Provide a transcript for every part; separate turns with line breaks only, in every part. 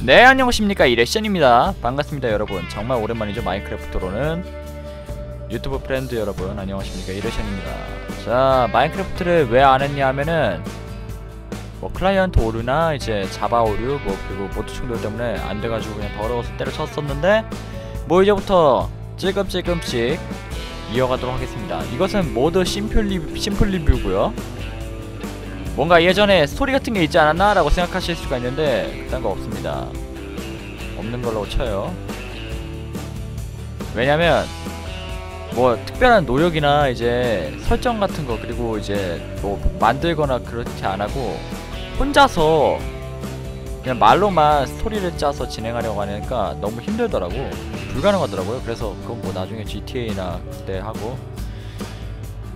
네 안녕하십니까. 이레션입니다. 반갑습니다 여러분. 정말 오랜만이죠. 마인크래프트로는 유튜브 프렌드 여러분 안녕하십니까. 이레션입니다. 자 마인크래프트를 왜 안했냐 하면은 뭐 클라이언트 오류나 이제 자바 오류 뭐 그리고 모드 충돌 때문에 안돼가지고 그냥 더러워서 때려쳤었는데 뭐 이제부터 찔끔찔끔씩 이어가도록 하겠습니다. 이것은 모드 심플 리뷰, 심플 리뷰고요 뭔가 예전에 스토리 같은 게 있지 않았나? 라고 생각하실 수가 있는데 그딴 거 없습니다. 없는 걸로 쳐요. 왜냐면 뭐 특별한 노력이나 이제 설정 같은 거 그리고 이제 뭐 만들거나 그렇게 안 하고 혼자서 그냥 말로만 스토리를 짜서 진행하려고 하니까 너무 힘들더라고. 불가능하더라고요. 그래서 그건 뭐 나중에 GTA나 그때 하고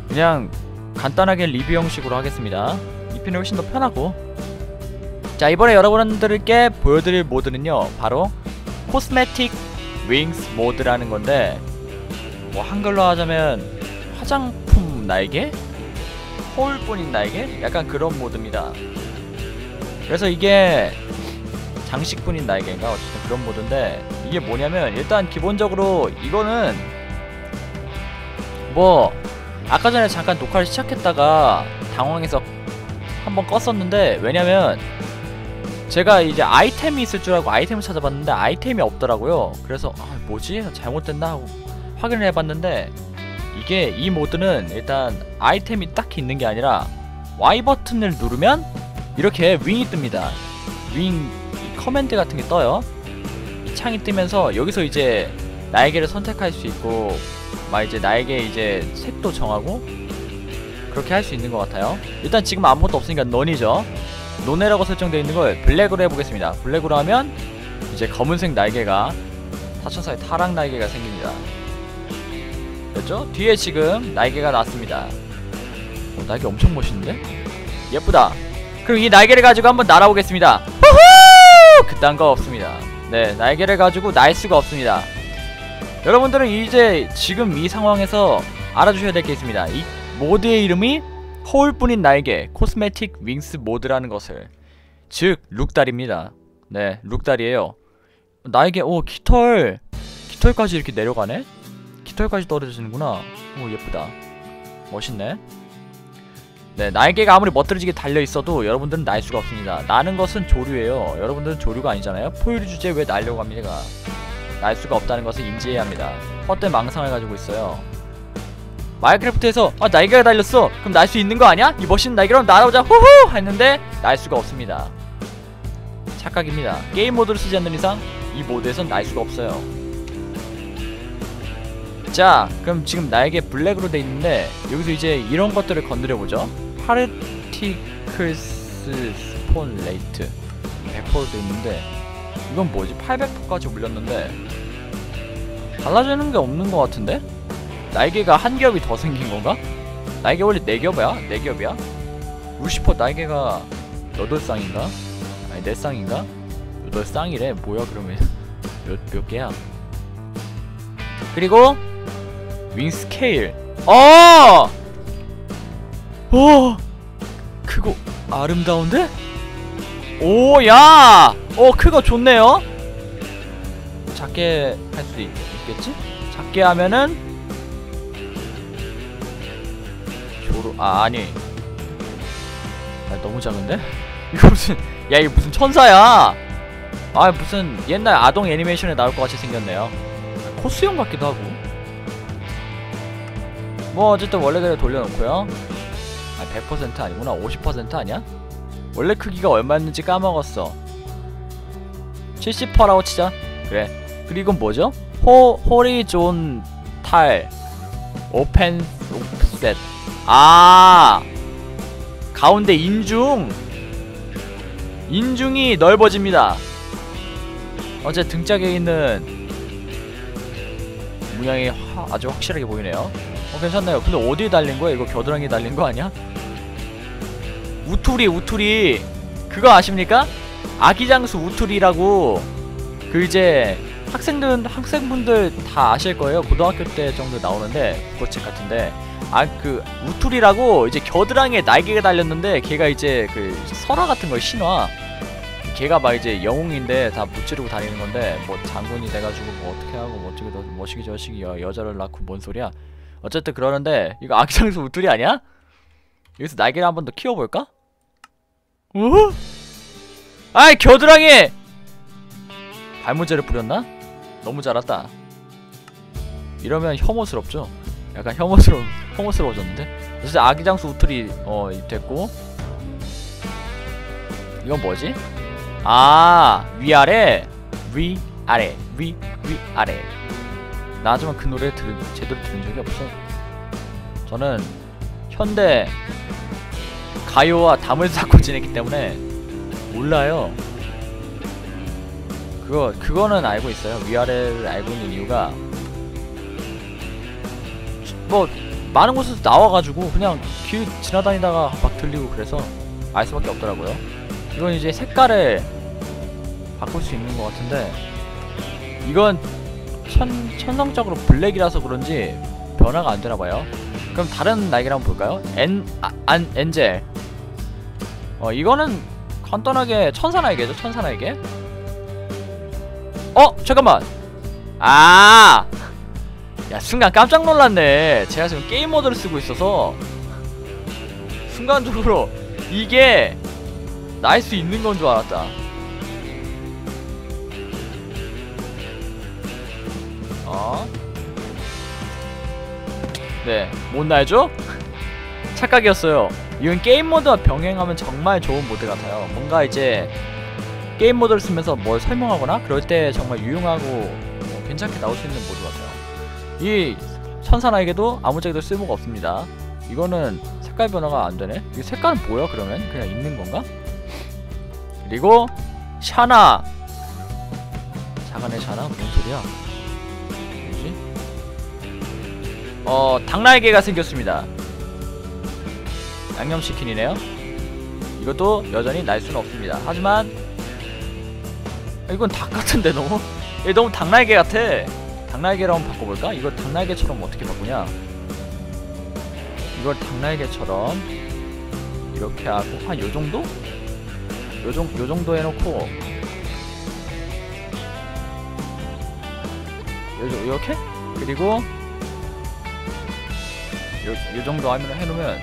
그냥 간단하게 리뷰 형식으로 하겠습니다 이 편이 훨씬 더 편하고 자 이번에 여러분들께 보여드릴 모드는요 바로 코스메틱 윙스 모드라는 건데 뭐 한글로 하자면 화장품 날개? 허울뿐인 날개? 약간 그런 모드입니다 그래서 이게 장식뿐인 날개인가 어쨌든 그런 모드인데 이게 뭐냐면 일단 기본적으로 이거는 뭐 아까 전에 잠깐 녹화를 시작했다가 당황해서 한번 껐었는데 왜냐면 제가 이제 아이템이 있을 줄 알고 아이템을 찾아봤는데 아이템이 없더라고요. 그래서 아 뭐지? 잘못됐나? 하고 확인을 해봤는데 이게 이 모드는 일단 아이템이 딱히 있는 게 아니라 Y 버튼을 누르면 이렇게 윙이 뜹니다. 윙 커맨드 같은 게 떠요. 이 창이 뜨면서 여기서 이제 날개를 선택할 수 있고 막 이제 날개 이제 색도 정하고 그렇게 할 수 있는 것 같아요. 일단 지금 아무것도 없으니까 넌이죠. 논네라고 설정되어 있는 걸 블랙으로 해보겠습니다. 블랙으로 하면 이제 검은색 날개가 타천사의 타락 날개가 생깁니다. 됐죠? 뒤에 지금 날개가 났습니다. 어, 날개 엄청 멋있는데? 예쁘다. 그럼 이 날개를 가지고 한번 날아오겠습니다. 후후! 그딴 거 없습니다. 네 날개를 가지고 날 수가 없습니다. 여러분들은 이제 지금 이 상황에서 알아주셔야 될 게 있습니다. 이 모드의 이름이 허울뿐인 날개 코스메틱 윙스 모드라는 것을. 즉 룩달입니다. 네 룩달이에요. 날개 오 깃털. 깃털까지 이렇게 내려가네? 깃털까지 떨어지는구나. 오 예쁘다. 멋있네. 네 날개가 아무리 멋들어지게 달려있어도 여러분들은 날 수가 없습니다. 나는 것은 조류예요. 여러분들은 조류가 아니잖아요. 포유류 주제 왜 날려고 합니까? 날 수가 없다는 것을 인지해야 합니다. 헛된 망상을 가지고 있어요 마인크래프트에서 아 날개가 달렸어. 그럼 날 수 있는 거 아니야? 이 멋있는 날개로 날아오자. 후후! 했는데 날 수가 없습니다. 착각입니다. 게임 모드를 쓰지 않는 이상 이 모드에선 날 수가 없어요. 자 그럼 지금 날개 블랙으로 돼 있는데 여기서 이제 이런 것들을 건드려 보죠. 파르티클스 스폰 레이트. 100%돼 있는데 이건 뭐지? 800%까지 올렸는데 달라지는 게 없는 것 같은데? 날개가 한 겹이 더 생긴 건가? 날개 원래 네 겹이야? 네 겹이야? 루시퍼 날개가 여덟 쌍인가? 아니 네 쌍인가? 여덟 쌍이래 뭐야 그러면 몇, 몇 개야? 그리고 윙 스케일 어! 오! 크고 아름다운데? 오, 야! 어, 크고 좋네요? 작게 할 있, 있겠지? 작게 하면은 조로, 아, 아니. 아, 너무 작은데? 이거 무슨 야 이거 무슨 천사야? 아 무슨 옛날 아동 애니메이션에 나올 것 같이 생겼네요. 코스형 같기도 하고. 뭐 어쨌든 원래대로 돌려놓고요. 아 100% 아니구나. 50% 아니야? 원래 크기가 얼마였는지 까먹었어. 70%라고 치자. 그래. 그리고 뭐죠? 호, 호리존 탈. 오펜 옵셋 아 가운데 인중. 인중이 넓어집니다. 어제 등짝에 있는 모양이 화- 아주 확실하게 보이네요. 어 괜찮나요. 근데 어디에 달린 거야? 이거 겨드랑이에 달린 거 아니야? 우투리 우투리. 그거 아십니까? 아기장수 우투리라고 그 이제 학생들 학생분들 다 아실 거예요. 고등학교 때 정도 나오는데 국어책 같은데 아 그 우투리라고 이제 겨드랑이에 날개가 달렸는데 걔가 이제 그 설화 같은 걸 신화 걔가 막 이제 영웅인데 다 무찌르고 다니는 건데 뭐 장군이 돼가지고 뭐 어떻게 하고 뭐 어떻게 너 뭐시기 저시기 여, 여자를 낳고 뭔 소리야 어쨌든 그러는데 이거 아기장수 우투리 아니야? 여기서 날개를 한 번 더 키워볼까? 어? 아이 겨드랑이 발모제를 뿌렸나? 너무 잘았다 이러면 혐오스럽죠 약간 혐오스러워 혐오스러워졌는데? 그래서 아기장수 우투리 어 됐고. 이건 뭐지? 아 위아래. 위아래. 위 위아래. 나 하지만 그 노래 들은 제대로 들은 적이 없어. 저는 현대 가요와 담을 쌓고 지냈기 때문에 몰라요. 그거 그거는 알고 있어요. 위아래를 알고 있는 이유가 뭐 많은 곳에서 나와가지고 그냥 길 지나다니다가 막 들리고 그래서 알 수밖에 없더라고요. 이건 이제 색깔을 바꿀 수 있는 것 같은데 이건 천, 천성적으로 블랙이라서 그런지 변화가 안 되나봐요. 그럼 다른 날개를 한번 볼까요? 엔, 아, 안, 엔젤 어 이거는 간단하게 천사 날개죠 천사 날개. 어 잠깐만. 아 야 순간 깜짝 놀랐네 제가 지금 게임 모드를 쓰고 있어서 순간적으로 이게 날 수 있는 건 줄 알았다 어? 네, 못 날죠? 착각이었어요. 이건 게임 모드와 병행하면 정말 좋은 모드 같아요. 뭔가 이제 게임 모드를 쓰면서 뭘 설명하거나 그럴 때 정말 유용하고 어, 괜찮게 나올 수 있는 모드 같아요. 이 천사나에게도 아무짝에도 쓸모가 없습니다. 이거는 색깔 변화가 안 되네. 이 색깔은 뭐야 그러면? 그냥 있는 건가? 그리고 샤나 자간의 샤나 뭔 소리야? 뭐지? 어 닭날개가 생겼습니다. 양념치킨이네요. 이것도 여전히 날 수는 없습니다. 하지만 이건 닭 같은데 너무? 얘 너무 닭날개 같아. 닭날개로 한번 바꿔볼까? 이걸 닭날개처럼 어떻게 바꾸냐? 이걸 닭날개처럼 이렇게 하고 한 요정도? 요정, 요정도 해놓고 요, 이렇게? 그리고 요, 요 정도 하면 해놓으면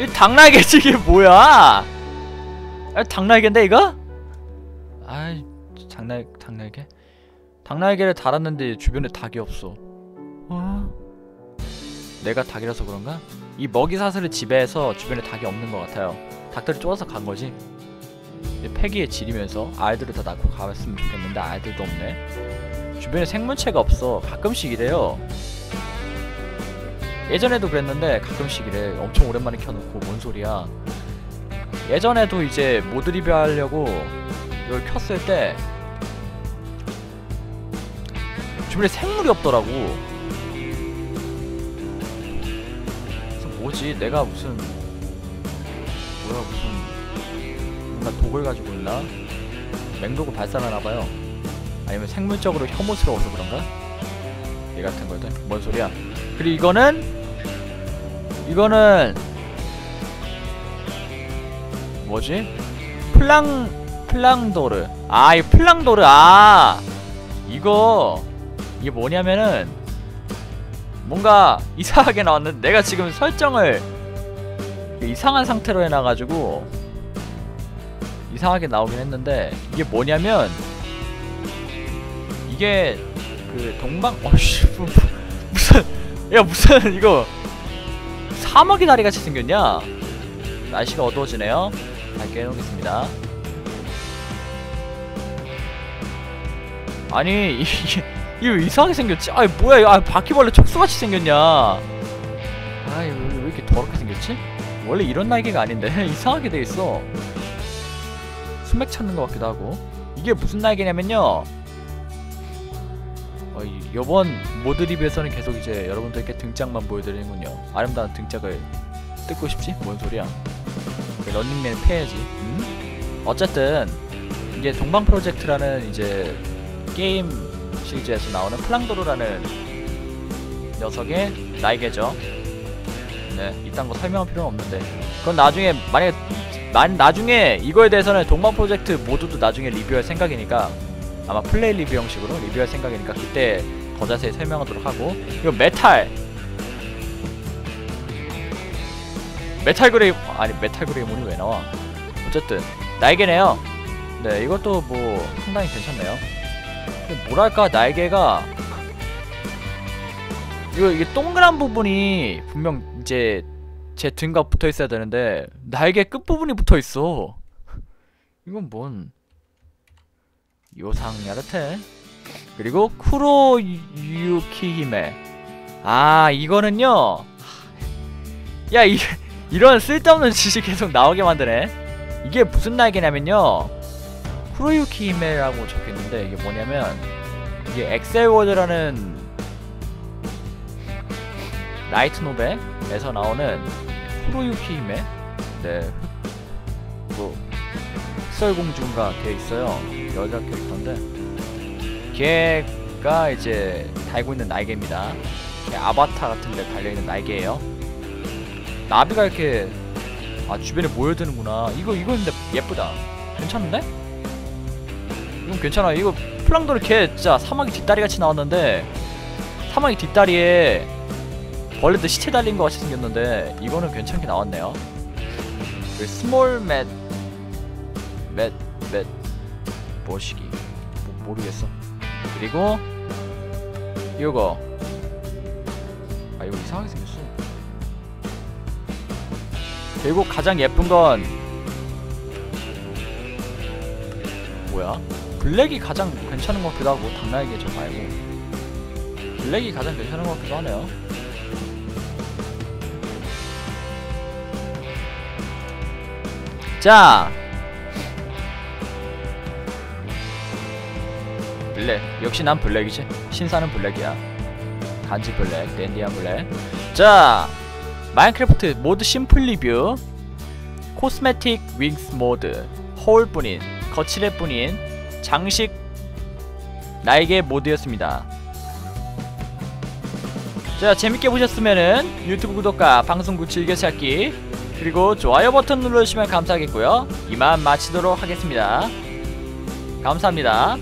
이 닭날개지 이게 뭐야? 아, 닭날개인데 이거? 아이 닭날 닭날개? 닭날개를 달았는데 주변에 닭이 없어. 어? 내가 닭이라서 그런가? 이 먹이 사슬을 지배해서 주변에 닭이 없는 것 같아요. 닭들이 쫄아서 간 거지. 폐기에 지리면서 알들을 다 낳고 가봤으면 좋겠는데 알들도 없네. 주변에 생물체가 없어. 가끔씩 이래요. 예전에도 그랬는데 가끔씩 이래. 엄청 오랜만에 켜놓고 뭔 소리야. 예전에도 이제 모드 리뷰 하려고 이걸 켰을 때 주변에 생물이 없더라고. 그래서 뭐지? 내가 무슨 뭐야 무슨 뭔가 독을 가지고 있나? 맹독을 발산하나봐요. 아니면 생물적으로 혐오스러워서 그런가? 얘 같은 거들 뭔 소리야? 그리고 이거는 이거는 뭐지? 플랑 플랑도르 아 이 플랑도르 아 이거 이게 뭐냐면은 뭔가 이상하게 나왔는데 내가 지금 설정을 이상한 상태로 해놔가지고 이상하게 나오긴 했는데 이게 뭐냐면 이게 그 동방 어씨 무슨 야 무슨 이거 사막의 다리 같이 생겼냐? 날씨가 어두워지네요. 밝게 해놓겠습니다. 아니 이게 이거 이상하게 생겼지? 아이 뭐야 이거? 아, 바퀴벌레 촉수같이 생겼냐? 아이 왜, 왜 이렇게 더럽게 생겼지? 원래 이런 날개가 아닌데. 이상하게 돼있어. 수맥 찾는 것 같기도 하고. 이게 무슨 날개냐면요. 어, 이, 요번 모드 리뷰에서는 계속 이제 여러분들께 등짝만 보여드리는군요. 아름다운 등짝을 뜯고 싶지? 뭔 소리야? 그 런닝맨 패야지. 음? 어쨌든 이게 동방 프로젝트라는 이제 게임 시리즈에서 나오는 플랑도르라는 녀석의 날개죠. 네 이딴 거 설명할 필요는 없는데. 그건 나중에 만약에 만 나중에 이거에 대해서는 동방 프로젝트 모두도 나중에 리뷰할 생각이니까 아마 플레이 리뷰 형식으로 리뷰할 생각이니까 그때 더 자세히 설명하도록 하고. 이거 메탈! 메탈 그레이 아니 메탈 그레이몬이 왜 나와? 어쨌든 날개네요. 네 이것도 뭐 상당히 괜찮네요 뭐랄까 날개가 이거 이게 동그란 부분이 분명 이제 제 등과 붙어 있어야 되는데 날개 끝 부분이 붙어 있어. 이건 뭔 요상 야르테 그리고 쿠로 유키히메. 아 이거는요. 야 이, 이런 쓸데없는 지식 계속 나오게 만드네. 이게 무슨 날개냐면요 쿠로유키 히메라고 적혀있는데 이게 뭐냐면 이게 엑셀워드라는 라이트 노벨에서 나오는 쿠로유키 히메? 네. 뭐, 흑설공주인가 걔 있어요. 여자 캐릭터인데. 걔가 이제 달고 있는 날개입니다. 걔 아바타 같은데 달려있는 날개예요. 나비가 이렇게 아 주변에 모여드는구나. 이거 이거 근데 예쁘다. 괜찮은데? 이건 괜찮아. 이거 플랑도르 걔 진짜 사마귀 뒷다리 같이 나왔는데 사마귀 뒷다리에 벌레들 시체 달린 것 같이 생겼는데 이거는 괜찮게 나왔네요. 그 스몰 맷 맷, 맷 뭐시기. 뭐, 모르겠어. 그리고 이거. 아 이거 이상하게 생겼어. 그리고 가장 예쁜 건 뭐야 블랙이 가장 괜찮은 것 같기도 하고 당나귀 저 말고. 블랙이 가장 괜찮은 것 같기도 하네요. 자. 블랙. 역시 난 블랙이지. 신사는 블랙이야. 간지 블랙 댄디한 블랙. 자. 마인크래프트 모드 심플 리뷰. 코스메틱 윙스 모드. 허울 뿐인 거칠애 뿐인 장식 날개 모드였습니다. 자 재밌게 보셨으면은 유튜브 구독과 방송국 즐겨찾기 그리고 좋아요 버튼 눌러주시면 감사하겠고요. 이만 마치도록 하겠습니다. 감사합니다